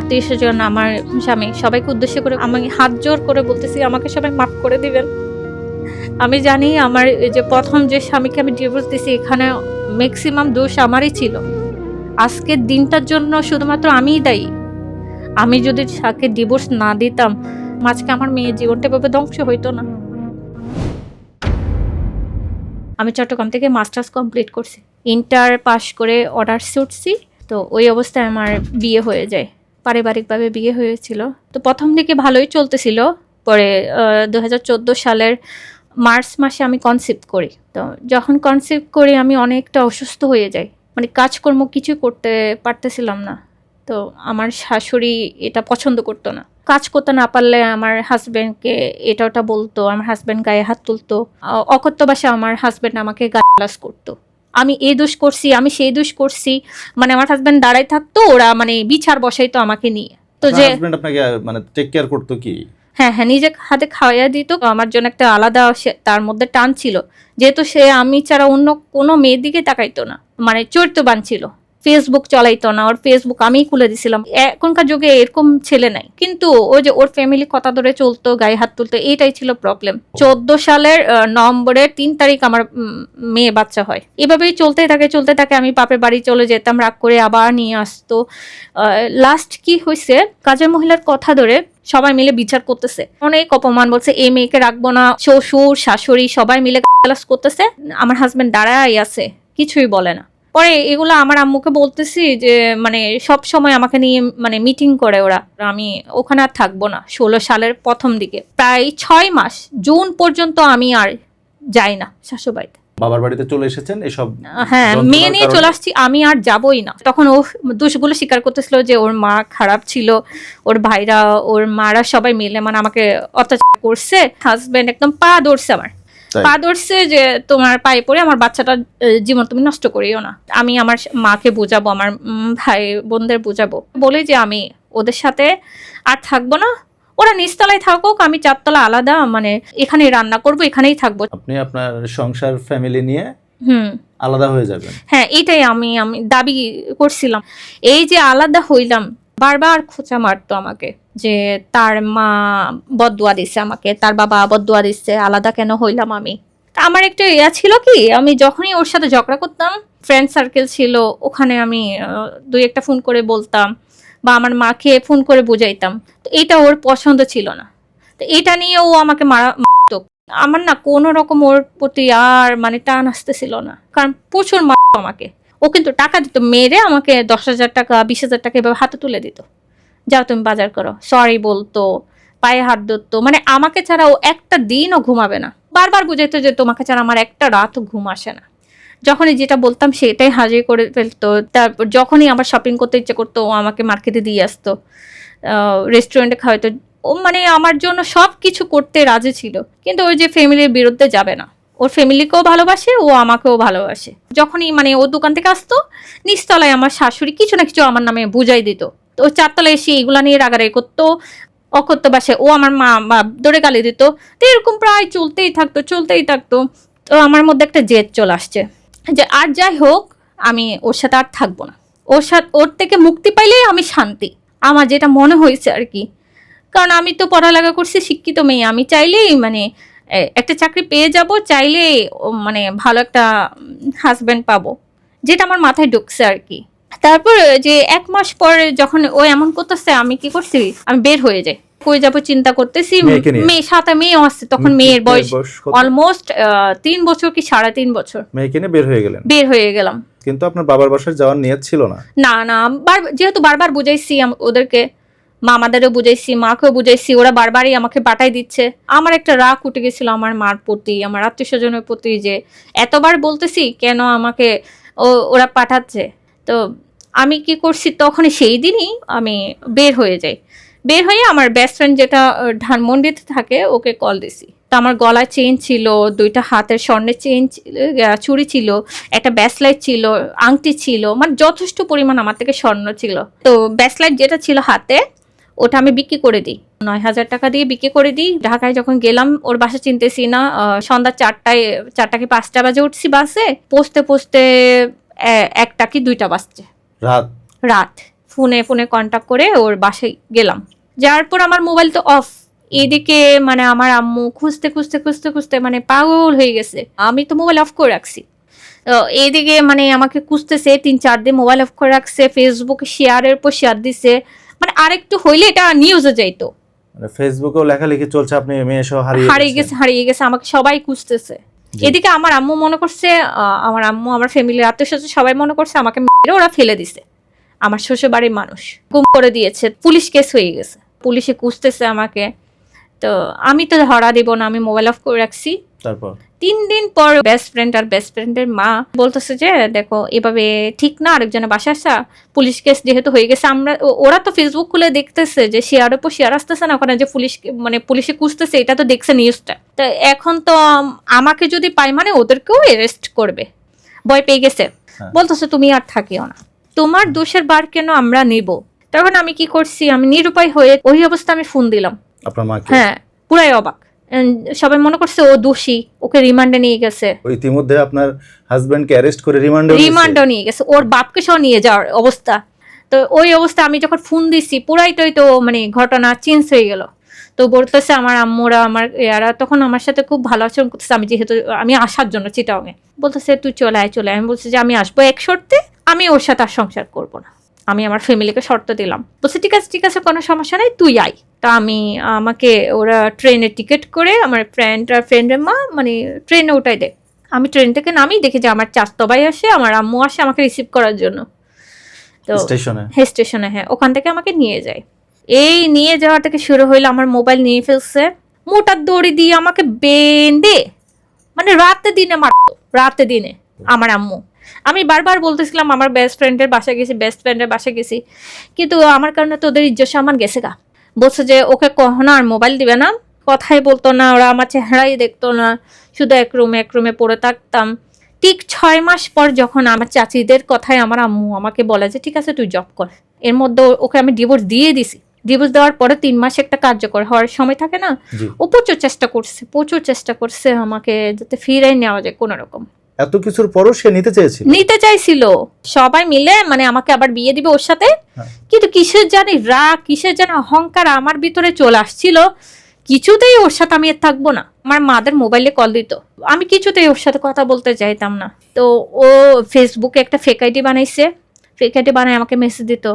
আত্মীয় স্বজন আমার স্বামী, সবাইকে উদ্দেশ্য করে আমি হাত জোর করে বলতেছি, আমাকে সবাই মাফ করে দিবেন। আমি জানি আমার যে প্রথম যে স্বামীকে আমি ডিভোর্স দিছি, এখানে ম্যাক্সিমাম দোষ আমারই ছিল। আজকের দিনটার জন্য শুধুমাত্র আমিই দায়ী। আমি যদি তাকে ডিভোর্স না দিতাম, আজকে আমার মেয়ের জীবনটা এভাবে ধ্বংস হইতো না। আমি চট্টগ্রাম থেকে মাস্টার্স কমপ্লিট করছি। ইন্টার পাশ করে অর্ডার উঠছি তো ওই অবস্থায় আমার বিয়ে হয়ে যায়। পারিবারিকভাবে বিয়ে হয়েছিল। তো প্রথম দিকে ভালোই চলতেছিল। পরে দু হাজার চোদ্দ সালের মার্চ মাসে আমি কনসেপ্ট করি। তো যখন কনসেপ্ট করি, আমি অনেকটা অসুস্থ হয়ে যাই। মানে কাজকর্ম কিছু করতে পারতেছিলাম না। তো আমার শাশুড়ি এটা পছন্দ করতো না। কাজ করতে না পারলে আমার হাজব্যান্ডকে এটা ওটা বলতো, আমার হাজব্যান্ড গায়ে হাত তুলতো। অকথ্য ভাষায় আমার হাজব্যান্ড আমাকে গালাস করতো। আমি এ দোষ করছি আমি সেই দোষ করছি। মানে আমার হাজব্যান্ড দাঁড়াই থাকতো ওরা মানে বিচার বসাইতো আমাকে নিয়ে। তো যে হাজবেন্ড আপনাকে মানে টেক কেয়ার করতো কি? হ্যাঁ হ্যাঁ নিজে হাতে খাওয়াইয়া দিত আমার জন্য একটা আলাদা তার মধ্যে টান ছিল। যেহেতু সে আমি ছাড়া অন্য কোনো মেয়ের দিকে তাকাইতো না। মানে চরিত্রবান ছিল। ফেসবুক চলাইতো না, ওর ফেসবুক আমিই খুলে দিছিলাম। এখনকার যুগে এরকম ছেলে নাই। কিন্তু ওই যে ওর ফ্যামিলি কথা ধরে চলতো, গায়ে হাত তুলতো এটাই ছিল প্রবলেম চোদ্দ সালের নভেম্বরের তিন তারিখ আমার মেয়ে বাচ্চা হয়। এভাবেই চলতে থাকে চলতে থাকে, আমি বাপের বাড়ি চলে যেতাম, রাগ করে আবার নিয়ে আসতো। লাস্ট কি হয়েছে কাজের মহিলার কথা ধরে সবাই মিলে বিচার করতেছে। অনেক অপমান বলছে, এই মেয়েকে রাখব না, শ্বশুর, শাশুড়ি সবাই মিলে করতেছে, আমার হাজবেন্ড দাঁড়াই আছে, কিছুই বলে না। পরে এগুলো আমার আম্মুকে বলতেছি যে মানে সব সময় আমাকে নিয়ে মানে মিটিং করে ওরা। আমি ওখানে আর থাকব না ষোলো সালের প্রথম দিকে। প্রায় ছয় মাস জুন পর্যন্ত আমি আর যাই না শাশুবাড়িতে বাবার বাড়িতে চলে এসেছেন? এসব হ্যাঁ মেয়ে নিয়ে চলে আসছি আমি আর যাবই না। তখন ও দোষগুলো স্বীকার করতেছিল যে ওর মা খারাপ ছিল ওর ভাইরা ওর মারা সবাই মিলে মানে আমাকে অত্যাচার করছে হাজবেন্ড একদম পা ধরছে আমার? পা ধরছে যে তোমার পায়ে পড়ে আমার বাচ্চাটা জীবন তুমি নষ্ট করিও না। আমি আমার মাকে বোঝাবো আমার ভাই বোনদের বোঝাবো। বলে যে আমি ওদের সাথে আর থাকব না। ওরা নিচতলায় থাকুক আমি চারতলা আলাদা মানে এখানেই রান্না করব এখানেই থাকব। আপনি আপনার সংসার ফ্যামিলি নিয়ে হুম। আলাদা হয়ে যাবেন। হ্যাঁ এটাই আমি আমি দাবি করছিলাম। এই যে আলাদা হইলাম বারবার খোঁচা মারতো আমাকে। যে তার মা বদুয়া দিচ্ছে আমাকে, তার বাবা বদুয়া দিচ্ছে আলাদা কেন হইলাম আমি? আমার একটা ইয়া ছিল কি, আমি যখনই ওর সাথে ঝগড়া করতাম ফ্রেন্ড সার্কেল ছিল, ওখানে আমি দুই একটা ফোন করে বলতাম বা আমার মাকে ফোন করে বুঝাইতাম। তো এটা ওর পছন্দ ছিল না। তো এটা নিয়ে ও আমাকে মারা, মারতো। আমার না কোনো রকম ওর প্রতি আর মানে টান আসতেছিল না। কারণ প্রচুর মারতো আমাকে। ও কিন্তু টাকা দিত, মেরে আমাকে দশ হাজার টাকা, বিশ হাজার টাকা এভাবে হাতে তুলে দিত। যাও তুমি বাজার করো। সরি বলতো, পায়ে হাত ধরতো। মানে আমাকে ছাড়া ও একটা দিনও ঘুমাবে না। বারবার বুঝাইতো যে তোমাকে ছাড়া আমার একটা রাতও ঘুম আসে না। যখনই যেটা বলতাম সেটাই হাজির করে ফেলতো। তারপর যখনই আমার শপিং করতে ইচ্ছে করতো, ও আমাকে মার্কেটে দিয়ে আসতো। রেস্টুরেন্টে খাওয়াইতো। ও মানে আমার জন্য সব কিছু করতে রাজি ছিল। কিন্তু ওই যে ফ্যামিলির বিরুদ্ধে যাবে না। ওর ফ্যামিলিকেও ভালোবাসে, ও আমাকেও ভালোবাসে। যখনই মানে ও দোকান থেকে আসতো, নিচতলায় আমার শাশুড়ি কিছু না কিছু আমার নামে বুঝাই দিত। তো ও চারতলায় এসে এগুলা নিয়ে রাগারাগি করতো। অকথ্য বাসে ও আমার মা বা দৌড়ে গালি দিত। তো এরকম প্রায় চলতেই থাকতো চলতেই থাকতো। তো আমার মধ্যে একটা জেদ চলে আসছে যে, আর যাই হোক, আমি ওর সাথে আর থাকব না। ওর সাথে, ওর থেকে মুক্তি পাইলেই আমি শান্তি। আমার যেটা মনে হয়েছে আর কি। কারণ আমি তো পড়ালেখা করছি, শিক্ষিত মেয়ে। আমি চাইলেই মানে একটা চাকরি পেয়ে যাব চাইলে মানে ভালো একটা হাজব্যান্ড পাবো। যেটা আমার মাথায় ঢুকছে আর কি। তারপর যে এক মাস পরে যখন ও এমন করতেছে আমি কি করছি? আমি বের হয়ে যাই। কই যাব চিন্তা করতেছি? মেয়ে সাথে মেয়েও আসছে তখন মেয়ের বয়স? অলমোস্ট তিন বছর কি সাড়ে তিন বছর। মেয়েকে নিয়ে বের হয়ে গেলেন? বের হয়ে গেলাম। কিন্তু আপনার বাবার বাসায় যাওয়ার নিয়ত ছিল না? না না যেহেতু বারবার বুঝাইছি ওদেরকে মামাদেরও বুঝাইছি মাকেও বুঝাইছি ওরা বারবারই আমাকে বাটাই দিচ্ছে। আমার একটা রাগ উঠে গেছিল আমার মার প্রতি আমার আত্মীয় স্বজনের প্রতি যে এতবার বলতেছি কেন আমাকে ও- ওরা পাঠাচ্ছে? তো আমি কি করছি তখন সেই দিনই আমি বের হয়ে যাই। বের হয়ে আমার বেস্ট ফ্রেন্ড যেটা ধানমন্ডিতে থাকে, ওকে কল দিছি। তো আমার গলায় চেন ছিল, দুইটা হাতের স্বর্ণের চেন চুড়ি ছিল, একটা ব্যাসলাইট ছিল, আংটি ছিল মানে যথেষ্ট পরিমাণ আমার থেকে স্বর্ণ ছিল। তো ব্যাসলাইট যেটা ছিল হাতে, ওটা আমি বিক্রি করে দিই। নয় হাজার টাকা দিয়ে বিক্রি করে দিই। ঢাকায় যখন গেলাম, ওর বাসা চিনতেছি না সন্ধ্যা চারটায়, চারটা কি পাঁচটা বাজে উঠছি বাসে? পৌঁছতে পৌঁছতে একটা কি দুইটা বাজছে। রাত। রাত। ফোনে ফোনে কন্ট্যাক্ট করে ওর বাসায় গেলাম। যার পর আমার মোবাইল তো অফ এদিকে মানে আমার আম্মু খুঁজতে খুঁজতে খুঁজতে খুঁজতে মানে পাগল হয়ে গেছে। আমি তো মোবাইল অফ করে রাখছি। তো এইদিকে মানে আমাকে খুঁজতেছে তিন চার দিন মোবাইল অফ করে রাখছে ফেসবুকে শেয়ারের পর শেয়ার দিছে। মানে আরেকটু হইলে এটা নিউজে যাইতো। মানে ফেসবুকেও লেখালেখি চলছে আপনি মেয়ে সহ হারিয়ে গেছে হারিয়ে গেছে আমাকে সবাই খুঁজতেছে। এদিকে আমার আম্মু মনে করছে আমার আম্মু আমার ফ্যামিলির আত্মীয় স্বজন সবাই মনে করছে আমাকে মেরে ওরা ফেলে দিছে। আমার শ্বশুর বাড়ির মানুষ গুম করে দিয়েছে পুলিশ কেস হয়ে গেছে। পুলিশে কুঁচতেছে আমাকে। তো আমি তো ধরা দিব না আমি মোবাইল অফ করে রাখছি। তারপর? তিন দিন পর বেস্ট ফ্রেন্ড আর বেস্ট ফ্রেন্ডের মা বলতেছে যে দেখো এভাবে ঠিক না আরেকজনের বাসা আসা। পুলিশ কেস যেহেতু হয়ে গেছে আমরা ওরা তো ফেসবুক খুলে দেখতেছে যে শেয়ার পর শেয়ার আসতেছে না ওখানে যে পুলিশ মানে পুলিশে খুঁজতেছে এটা তো দেখছে নিউজটা তো এখন তো আমাকে যদি পাই মানে ওদেরকেও অ্যারেস্ট করবে। ভয় পেয়ে গেছে। হ্যাঁ। বলতেছে তুমি আর থাকিও না। তোমার দোষের বার কেন আমরা নিব? তখন আমি কি করছি? আমি নিরুপায় হয়ে ওই অবস্থা আমি ফোন দিলাম। আপনার মাকে হ্যাঁ পুরাই অবাক। সবাই মনে করছে ও দোষী ওকে রিমান্ডে নিয়ে গেছে। ইতিমধ্যে আপনার হাজবেন্ডকে অ্যারেস্ট করে রিমান্ডে রিমান্ডও নিয়ে গেছে ওর বাপকে সহ নিয়ে যাওয়ার অবস্থা। তো ওই অবস্থা আমি যখন ফোন দিছি পুরাই তো তো মানে ঘটনা চেঞ্জ হয়ে গেল। তো বলতেছে আমার আম্মুরা আমার এরা তখন আমার সাথে খুব ভালো আচরণ করতেছে আমি যেহেতু আমি আসার জন্য চিটাঙে বলতেছে তুই চলে আয় চলে আমি বলছি যে আমি আসব এক শর্তে আমি ওর সাথে আর সংসার করব না। আমি আমার ফ্যামিলিকে শর্ত দিলাম। বলছে ঠিক আছে ঠিক আছে কোনো সমস্যা নেই তুই আয়। তা আমি আমাকে ওরা ট্রেনের টিকিট করে আমার ফ্রেন্ড আর ফ্রেন্ডের মা মানে ট্রেনে ওটাই দেয়। আমি ট্রেন থেকে নামি দেখি যে আমার চাস্তো ভাই আসে আমার আম্মু আসে আমাকে রিসিভ করার জন্য। তো স্টেশনে? হ্যাঁ স্টেশনে হ্যাঁ ওখান থেকে আমাকে নিয়ে যায়। এই নিয়ে যাওয়া থেকে শুরু হইল আমার মোবাইল নিয়ে ফেলছে। মোটার দড়ি দিয়ে আমাকে বেঁধে মানে রাতে দিনে মারতো রাতে দিনে আমার আম্মু। আমি বারবার বলতেছিলাম আমার বেস্ট ফ্রেন্ডের বাসা গেছি বেস্ট ফ্রেন্ডের বাসা গেছি। কিন্তু আমার কারণে তো ওদের ইজ্জত আমার গেছে গা। বলছে যে ওকে কখনো আর মোবাইল দিবে না। কথাই বলতো না। ওরা আমার চেহারাই দেখতো না। শুধু এক রুমে এক রুমে পড়ে থাকতাম। ঠিক ছয় মাস পর যখন আমার চাচিদের কথায় আমার আম্মু আমাকে বলে যে ঠিক আছে তুই জব কর। এর মধ্যে ওকে আমি ডিভোর্স দিয়ে দিছি। ডিভোর্স দেওয়ার পরে তিন মাস একটা কার্যকর হওয়ার সময় থাকে না? ও প্রচুর চেষ্টা করছে প্রচুর চেষ্টা করছে আমাকে যাতে ফিরাই নেওয়া যায় কোনো রকম এত কিছুর পরও সে নিতে চেয়েছিল? নিতে চাইছিল। সবাই মিলে মানে আমাকে আবার বিয়ে দিবে ওর সাথে। হ্যাঁ। কিন্তু কিসের জানি রাগ কিসের জানি অহংকার আমার ভিতরে চলে আসছিল। কিছুতেই ওর সাথে আমি থাকব না। আমার মাদের মোবাইলে কল দিত। আমি কিছুতেই ওর সাথে কথা বলতে চাইতাম না। তো ও ফেসবুকে একটা ফেক আইডি বানাইছে। ফেক আইডি বানায় আমাকে মেসেজ দিত।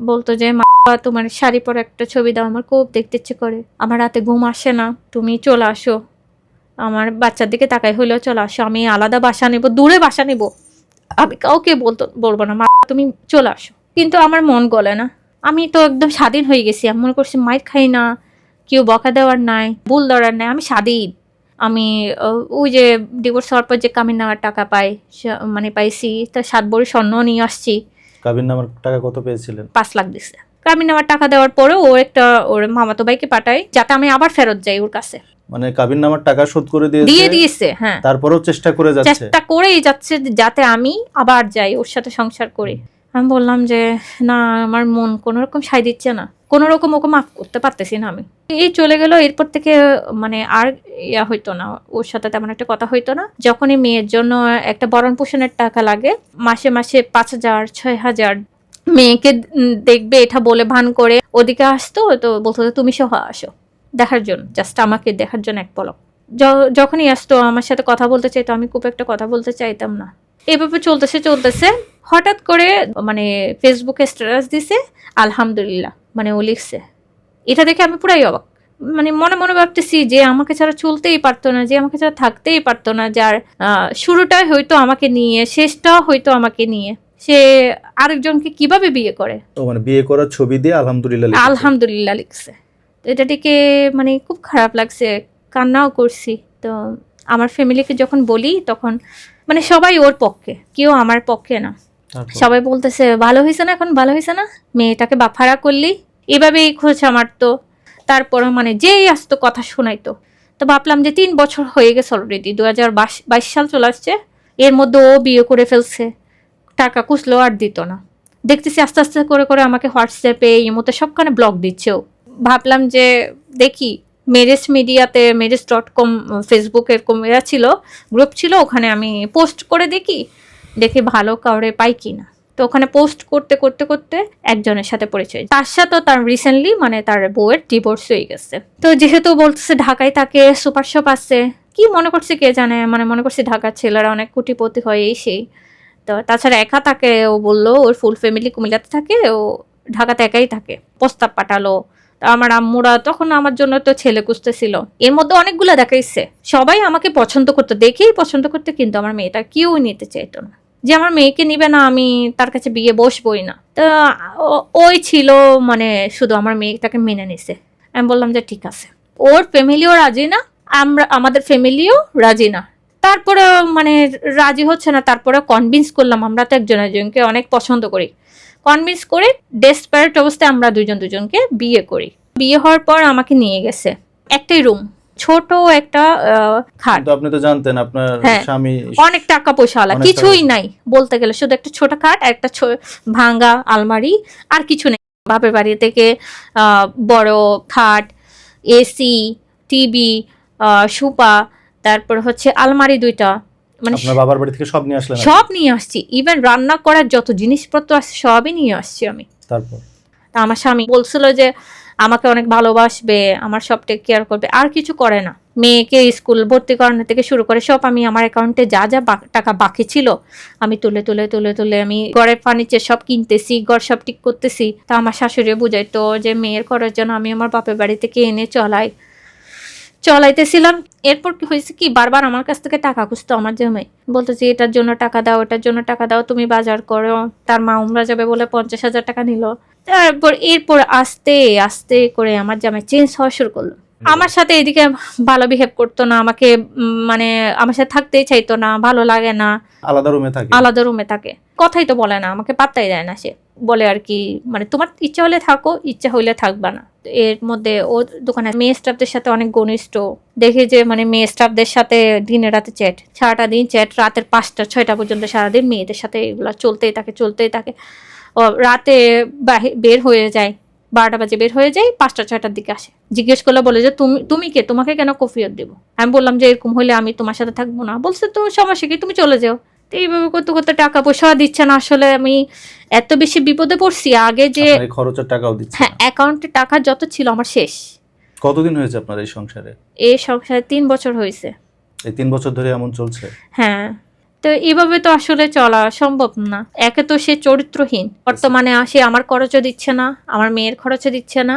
বলতো যে মা তোমার শাড়ি পরে একটা ছবি দাও। আমার খুব দেখতে ইচ্ছে করে। আমার রাতে ঘুম আসে না। তুমি চলে আসো। আমার বাচ্চার দিকে তাকাই হইলেও চলে আসো আমি আলাদা বাসা নেব দূরে বাসা নেব। আমি কাউকে বলতো বলব না মা তুমি চলে আসো। কিন্তু আমার মন গলে না। আমি তো একদম স্বাধীন হয়ে গেছি আমি মনে করছি মাইর খাই না কেউ বকা দেওয়ার নাই ভুল দেওয়ার নাই আমি স্বাধীন। আমি ওই যে ডিভোর্স হওয়ার পর যে কামিন নামার টাকা পাই মানে পাইছি তা সাত বড়ি স্বর্ণ নিয়ে আসছি। কাবির নামার টাকা কত পেয়েছিলেন? পাঁচ লাখ দিছে। কামিন নেওয়ার টাকা দেওয়ার পরেও ও একটা ওর মামাতো ভাইকে পাঠায় যাতে আমি আবার ফেরত যাই ওর কাছে। মানে কাবির নামার টাকা শোধ করে দিয়ে দিয়েছে দিয়েছে হ্যাঁ। তারপরেও চেষ্টা করে যাচ্ছে। চেষ্টা করেই যাচ্ছে যাতে আমি আবার যাই ওর সাথে সংসার করি। আমি বললাম যে না আমার মন কোনো রকম সাই দিচ্ছে না। কোনো রকম ওকে মাফ করতে পারতেছি না আমি। এই চলে গেল এরপর থেকে মানে আর ইয়া হইতো না। ওর সাথে তেমন একটা কথা হইতো না। যখনই মেয়ের জন্য একটা বরণ পোষণের টাকা লাগে মাসে মাসে পাঁচ হাজার ছয় হাজার মেয়েকে দেখবে এটা বলে ভান করে। ওদিকে আসতো তো বলতো তুমি সহ আসো। দেখার জন্য জাস্ট আমাকে দেখার জন্য এক পলক। যখনই আসতো আমার সাথে কথা বলতে চাইতো আমি খুব একটা কথা বলতে চাইতাম না। এভাবে চলতেছে চলতেছে। হঠাৎ করে মানে ফেসবুকে স্ট্যাটাস দিছে আলহামদুলিল্লাহ। মানে ও লিখছে। এটা দেখে আমি পুরাই অবাক। মানে মনে মনে ভাবতেছি যে আমাকে ছাড়া চলতেই পারতো না যে আমাকে ছাড়া থাকতেই পারতো না যার আহ, শুরুটাই হয়তো আমাকে নিয়ে শেষটাও হয়তো আমাকে নিয়ে। সে আরেকজনকে কীভাবে বিয়ে করে? মানে বিয়ে করার ছবি দিয়ে আলহামদুলিল্লাহ আলহামদুলিল্লাহ লিখছে। তো এটা থেকে মানে খুব খারাপ লাগছে কান্নাও করছি। তো আমার ফ্যামিলিকে যখন বলি তখন মানে সবাই ওর পক্ষে কেউ আমার পক্ষে না। সবাই বলতেছে ভালো হয়েছে না এখন? ভালো হয়েছে না? মেয়েটাকে বাফারা করলি? এভাবেই খোঁচা মারতো তারপর মানে যেই আসতো কথা শোনাইতো। তো ভাবলাম যে তিন বছর হয়ে গেছে অলরেডি দু হাজার বাইশ সাল চলে আসছে। এর মধ্যে ও বিয়ে করে ফেলছে। টাকা কুচলো আর দিত না। দেখতেছি আস্তে আস্তে করে করে আমাকে হোয়াটসঅ্যাপে ইমোতে সবখানে ব্লগ দিচ্ছে ও। ভাবলাম যে দেখি মেরেজ মিডিয়াতে মেরেজ ডট কম ফেসবুক এরকম এরা ছিল গ্রুপ ছিল, ওখানে আমি পোস্ট করে দেখি দেখি ভালো কাউরে পাই কি না তো ওখানে পোস্ট করতে করতে করতে একজনের সাথে পরিচয়। তার সাথেও তার রিসেন্টলি মানে তার বউয়ের ডিভোর্স হয়ে গেছে। তো যেহেতু বলতেছে ঢাকায় তাকে সুপার শপ আছে, কি মনে করছে কে জানে? মানে মনে করছে ঢাকার ছেলেরা অনেক কোটিপতি হয়, এই সেই। তো তাছাড়া একা তাকে ও বলল, ওর ফুল ফ্যামিলি কুমিল্লাতে থাকে, ও ঢাকাতে একাই থাকে। প্রস্তাব পাঠালো আমার আম্মুরা তখন আমার জন্য তো ছেলে খুঁজতেছিল। এর মধ্যে অনেকগুলো দেখাইছে সবাই আমাকে পছন্দ করতো, দেখেই পছন্দ করতে, কিন্তু আমার মেয়েটা কেউ নিতে চাইতো না। যে আমার মেয়েকে নিবে না, আমি তার কাছে বিয়ে বসবই না। তো ওই ছিল মানে শুধু আমার মেয়েটাকে মেনে নিছে। আমি বললাম যে ঠিক আছে। ওর ফ্যামিলিও রাজি না, আমরা, আমাদের ফ্যামিলিও রাজি না। তারপরে মানে রাজি হচ্ছে না তারপরে কনভিন্স করলাম, আমরা তো একজন একজনকে অনেক পছন্দ করি। কনভিন্স করে ডেসপারেট অবস্থায় আমরা দুজন দুজনকে বিয়ে করি। বিয়ে হওয়ার পর আমাকে নিয়ে গেছে একটাই রুম ছোট একটা খাট। আপনি তো জানতেন আপনার হ্যাঁ। স্বামী অনেক টাকা পয়সাওয়ালা অনেক কিছুই নাই। বলতে গেলে শুধু একটা ছোট খাট আর একটা ভাঙ্গা আলমারি আর কিছু নেই। বাপের বাড়ি থেকে বড় খাট এসি টিভি সুপা তারপর হচ্ছে আলমারি দুইটা মানে আপনার বাবার বাড়ি থেকে সব নিয়ে আসলেন সব নিয়ে আসছি। ইভেন রান্না করার যত জিনিসপত্র আছে সবই নিয়ে আসছি আমি। তারপর? তা আমার স্বামী বলছিল যে আমাকে অনেক ভালোবাসবে আমার সব টেক কেয়ার করবে। আর কিছু করে না। মেয়েকে স্কুল ভর্তি করানো থেকে শুরু করে সব আমি আমার অ্যাকাউন্টে যা যা টাকা বাকি ছিল আমি তুলে তুলে তুলে তুলে আমি ঘরের ফার্নিচার সব কিনতেছি ঘর সব ঠিক করতেছি। তা আমার শাশুড়ি বুঝাইতো যে মেয়ের করার জন্য আমি আমার বাপের বাড়ি থেকে এনে চলাই। চলাইতেছিলাম। এরপর কি হয়েছে কি? বারবার আমার কাছ থেকে টাকা খুঁজতো আমার জমে বলতো যে এটার জন্য টাকা দাও এটার জন্য টাকা দাও তুমি বাজার করো। তার মা উমরা যাবে বলে পঞ্চাশ হাজার টাকা নিল। তারপর এরপর আস্তে আস্তে করে আমার জামাই চেঞ্জ হওয়া শুরু করল। আমার সাথে এদিকে ভালো বিহেভ করতো না আমাকে মানে আমার সাথে থাকতেই চাইতো না ভালো লাগে না। আলাদা রুমে থাকে। আলাদা রুমে থাকে। কথাই তো বলে না আমাকে পাত্তাই দেয় না সে। বলে আর কি মানে তোমার ইচ্ছা হলে থাকো, ইচ্ছা হইলে থাকবা না। এর মধ্যে ও দোকানে মেয়ে স্টাফদের সাথে অনেক ঘনিষ্ঠ। দেখে যে মানে মেয়ে স্টাফদের সাথে দিনে রাতে চ্যাট সারাটা দিন চ্যাট রাতের পাঁচটা, ছয়টা পর্যন্ত সারাদিন মেয়েদের সাথে এগুলো চলতেই থাকে চলতেই থাকে। ও রাতে বের হয়ে যায়, বারোটা বাজে বের হয়ে যায়, পাঁচটা, ছয়টার দিকে আসে। জিজ্ঞেস করলে বলে যে, তুমি তুমি কে? তোমাকে কেন কফিয়ত দেবো? আমি বললাম যে, এরকম হলে আমি তোমার সাথে থাকব না। বলছে, তো সমস্যা কি? তুমি চলে যাও। তো এইভাবে করতে করতে টাকা পয়সা দিচ্ছে না। আসলে আমি এত বেশি বিপদে পড়ছি আগে যে খরচের টাকাও দিচ্ছে হ্যাঁ। অ্যাকাউন্টে টাকা যত ছিল আমার শেষ। কতদিন হয়েছে আপনার এই সংসারে? এই সংসারে তিন বছর হয়েছে। এই তিন বছর ধরে এমন চলছে? হ্যাঁ তো এইভাবে তো আসলে চলা সম্ভব না। একে তো সে চরিত্রহীন। বর্তমানে সে আমার খরচও দিচ্ছে না আমার মেয়ের খরচও দিচ্ছে না।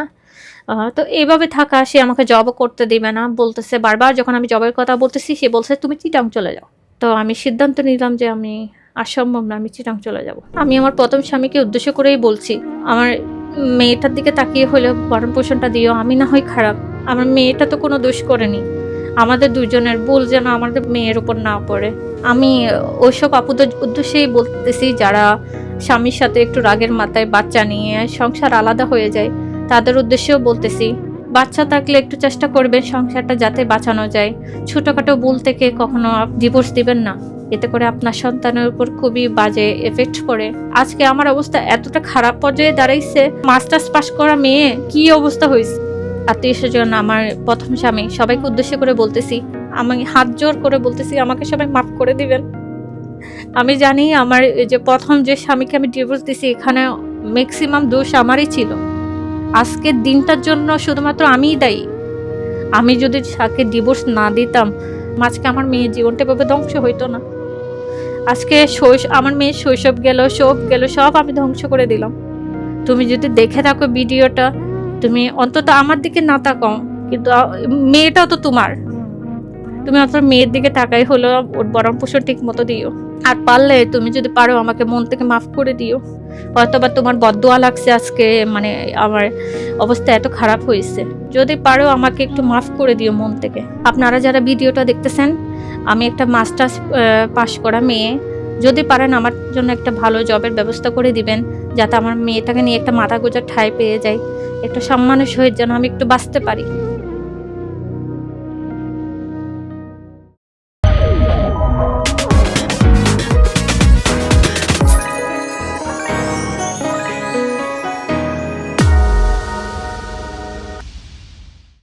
তো এইভাবে থাকা সে আমাকে জবও করতে দিবে না। বলতেছে বারবার যখন আমি জবের কথা বলতেছি সে বলছে তুমি চিটাং চলে যাও। তো আমি সিদ্ধান্ত নিলাম যে আমি আর সম্ভব না, আমি চিটাং চলে যাব। আমি আমার প্রথম স্বামীকে উদ্দেশ্য করেই বলছি, আমার মেয়েটার দিকে তাকিয়ে হলে ভরণ পোষণটা দিও, আমি না হয় খারাপ। আমার মেয়েটা তো কোনো দোষ করেনি। আমাদের দুজনের ভুল যেন আমাদের মেয়ের উপর না পড়ে। আমি ওইসব আপুদের উদ্দেশ্যেই বলতেছি, যারা স্বামীর সাথে একটু রাগের মাথায় বাচ্চা নিয়ে সংসার আলাদা হয়ে যায়, তাদের উদ্দেশ্যেও বলতেছি বাচ্চা থাকলে একটু চেষ্টা করবেন সংসারটা যাতে বাঁচানো যায়। ছোটোখাটো ভুল থেকে কখনো ডিভোর্স দিবেন না। এতে করে আপনার সন্তানের উপর খুবই বাজে এফেক্ট পড়ে। আজকে আমার অবস্থা এতটা খারাপ পর্যায়ে দাঁড়াইছে মাস্টার্স পাশ করা মেয়ে, কি অবস্থা হয়েছে আত্মীয় স্বজন, আমার প্রথম স্বামী, সবাইকে উদ্দেশ্য করে বলতেছি আমি হাত জোর করে বলতেছি, আমাকে সবাই মাফ করে দিবেন। আমি জানি আমার যে প্রথম যে স্বামীকে আমি ডিভোর্স দিছি, এখানে ম্যাক্সিমাম দোষ আমারই ছিল। আজকের দিনটার জন্য শুধুমাত্র আমিই দায়ী। আমি যদি তাকে ডিভোর্স না দিতাম, আজকে আমার মেয়ের জীবনটা এভাবে ধ্বংস হইতো না। আজকে শৈশ, আমার মেয়ের শৈশব গেল সব গেল, সব আমি ধ্বংস করে দিলাম। তুমি যদি দেখে থাকো ভিডিওটা, তুমি অন্তত আমার দিকে না তাকাও, কিন্তু মেয়েটা তো তোমার। তুমি আপনার মেয়ের দিকে তাকাই হলো ওর বরং পোষণ ঠিক মতো দিও। আর পারলে তুমি যদি পারো, আমাকে মন থেকে মাফ করে দিও। হয়তোবা তোমার বদোয়া লাগছে আজকে মানে আমার অবস্থা এত খারাপ হয়েছে। যদি পারো, আমাকে একটু মাফ করে দিও মন থেকে। আপনারা যারা ভিডিওটা দেখতেছেন, আমি একটা মাস্টার্স পাশ করা মেয়ে। যদি পারেন আমার জন্য একটা ভালো জবের ব্যবস্থা করে দিবেন, যাতে আমার মেয়েটাকে নিয়ে একটা মাথা গোজার ঠাঁই পেয়ে যায় একটা সম্মানের সহিত যেন আমি একটু বাঁচতে পারি।